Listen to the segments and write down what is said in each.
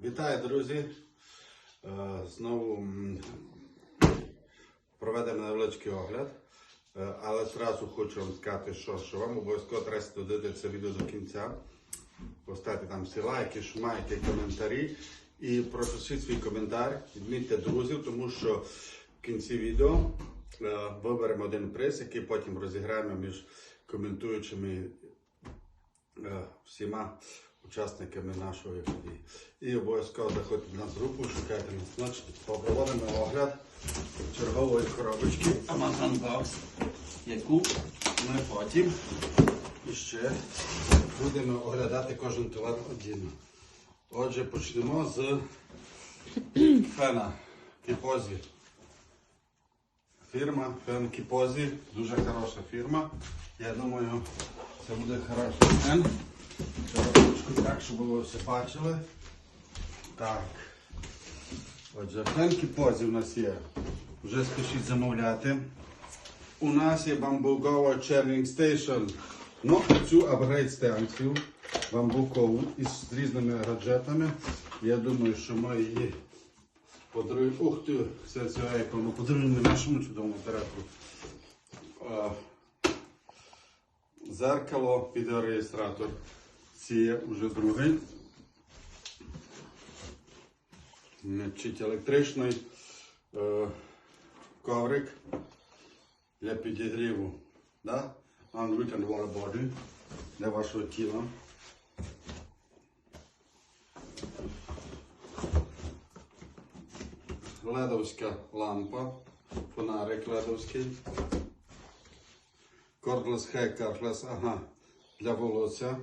Вітаю, друзі! Е, Знову проведемо невеличкий огляд. Е, Але одразу хочу вам сказати, що, що вам обов'язково треба додати це відео до кінця. Поставте там всі лайки, шмайки, коментарі. І пропишіть свій коментар, відмітьте друзів, тому що в кінці відео е, виберемо один приз, який потім розіграємо між коментуючими всіма учасниками нашої події. І обов'язково заходьте в групу, шукайте нас. Значить, проводимо огляд чергової коробочки Amazon Box, яку ми потім іще будемо оглядати кожен товар одільно. Отже, почнемо з фена Кіпозі. Фірма Фен Кіпозі, дуже хороша фірма. Я думаю, це буде хороший фен. Коробочку так, щоб ви все бачили. Так. Отже, фен Кіпозі у нас є. Вже спішіть замовляти. У нас є бамбугова Churning Station. Ну, цю апгрейд станцію бамбукову із різними гаджетами. Я думаю, що ми її подаруємо. Ух ти, це це ми подаруємо нашому чудовому директору. Зеркало, відеореєстратор. Це вже другий. Значить, електричний е, коврик для підігріву. Да? Unwritten water body для вашого тіла. Ледовська лампа, фонарик ледовський. Hair cordless, ага, для волосся.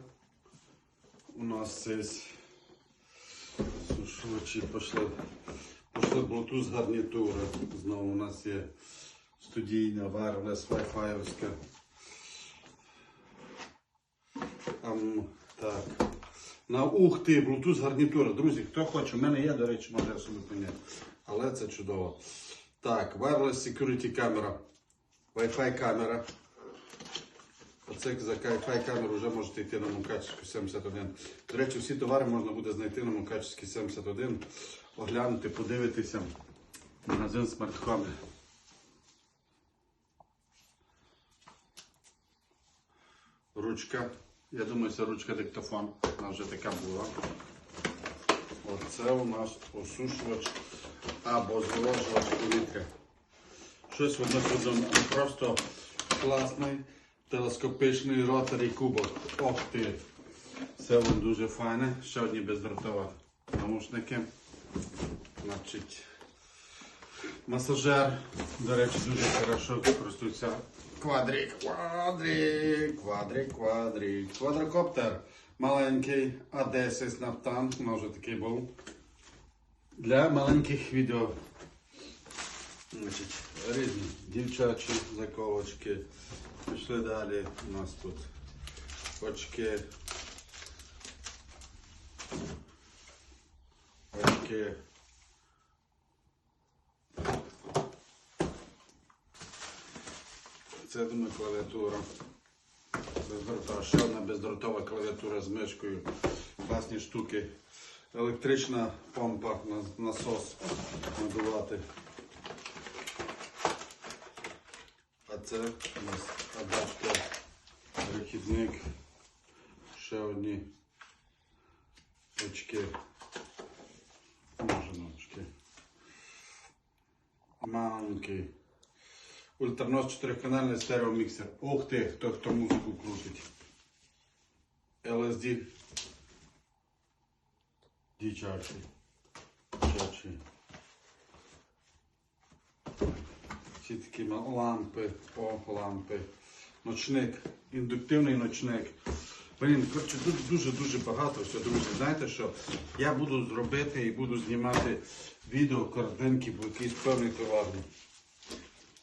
У нас це сушувачі пішли. Пішли Bluetooth гарнітури. Знову у нас є студійна wireless Wi-Fi. Так. На ух ти, Bluetooth гарнітура. Друзі, хто хоче, у мене є, до речі, може я собі поняти. Але це чудово. Так, wireless security камера. Wi-Fi камера. Оце за Wi-Fi камеру вже можете йти на Мукачівську 71. До речі, всі товари можна буде знайти на Мукачівській 71, оглянути, подивитися. Магазин смартхоми. Ручка. Я думаю, це ручка диктофон. Вона вже така була. Оце у нас осушувач або зволожувач повітря. Щось воно просто класний телескопичний роторий кубок. Ох ти! Це воно дуже файне. Ще одні бездротові наушники. Значить, масажер, до речі, дуже хорошо користується. Квадрик, квадрик, квадрик, квадрик. Квадрокоптер маленький, А10 нафтан, вже такий був. Для маленьких відео. Значить, різні дівчачі заколочки. Пішли далі. У нас тут очки. Очки. Це я думаю клавіатура. Бездротова. Ще одна бездротова клавіатура з мишкою. Класні штуки. Електрична помпа, насос надувати. Це у нас адаптер, перехідник, ще одні очки. Може очки. Маленький. Ультранос 4-канальний стереоміксер. Ух ти, хто хто музику крутить. LSD. Дівчачий. Дівчачий. Ці такі лампи, о, лампи. Ночник, індуктивний ночник. Блін, коротше, тут дуже-дуже багато всього, друзі. Знаєте що? Я буду зробити і буду знімати відео картинки, бо якийсь певний товарний.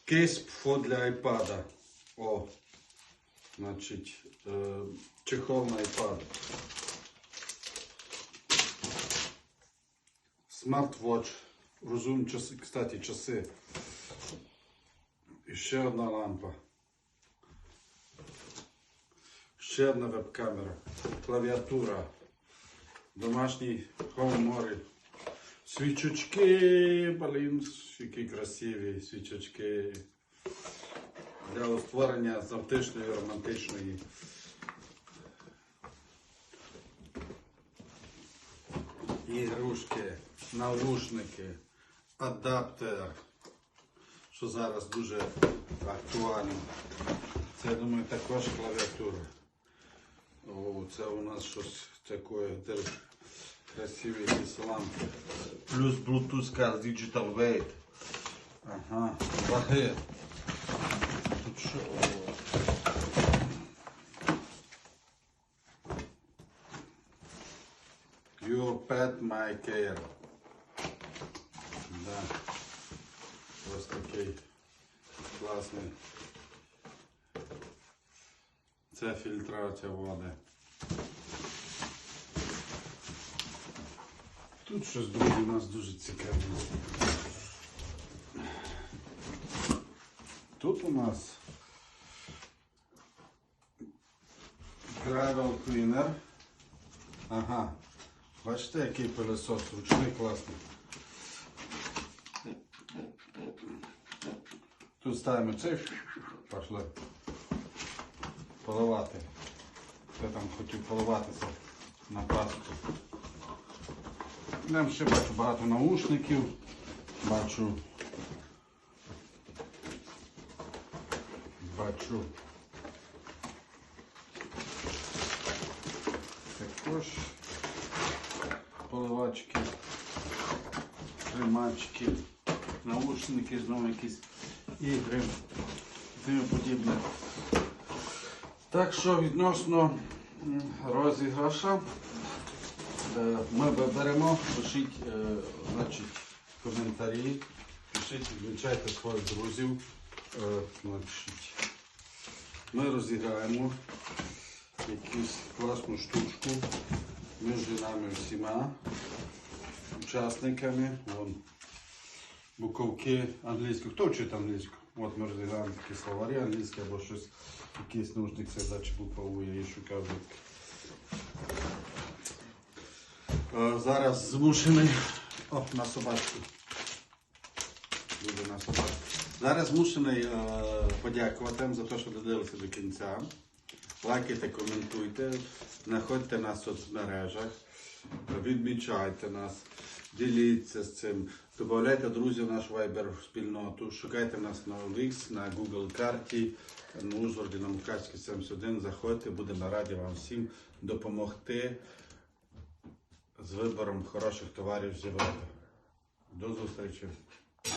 Кейс ПФО для iPad. О, значить, е, чехол на iPad. Смарт-вотч. Розум часи, кстати, часи. Ще одна лампа. Ще одна веб-камера. Клавіатура. домашній хоумори. Свічочки, блін, які красиві свічочки. Для створення завтишної романтичної. Ігрушки, наушники, адаптер, що зараз дуже актуально. Це, я думаю, також клавіатура. О, це у нас щось таке теж красиві лампи. Плюс Bluetooth card Digital Weight. Ага, ваги. Тут що? Your pet my care. Да. Ось такий класний. Це фільтрація води. Тут щось друге у нас дуже цікаве. Тут у нас Gravel Cleaner. Ага. Бачите, який пилосос, ручний класний. Тут ставимо цей, пішли поливати. Хто там хотів поливатися на паску. Там ще бачу багато наушників, бачу. Бачу. Також поливачки, тримачки, наушники, знову якісь ігри і тому подібне. Так що відносно розіграша е, ми виберемо, пишіть е, значить, коментарі, пишіть, відмічайте своїх друзів. Е, Значить, ми розіграємо якусь класну штучку між нами всіма учасниками. Вон, буковки англійські. Хто вчить англійську? От ми розіграємо такі словарі англійські або щось, якийсь нужник задачі буква У, я її шукав. Е, Зараз змушений. О, на собачку. Буде на собачку. Зараз змушений е, подякувати вам за те, що додивилися до кінця. Лайкайте, коментуйте, знаходьте нас в соцмережах, відмічайте нас, діліться з цим, додавайте друзів в наш Viber спільноту, шукайте нас на OLX, на Google карті, на Ужгороді, на Мукачській 71, заходьте, будемо раді вам всім допомогти з вибором хороших товарів з Європи. До зустрічі!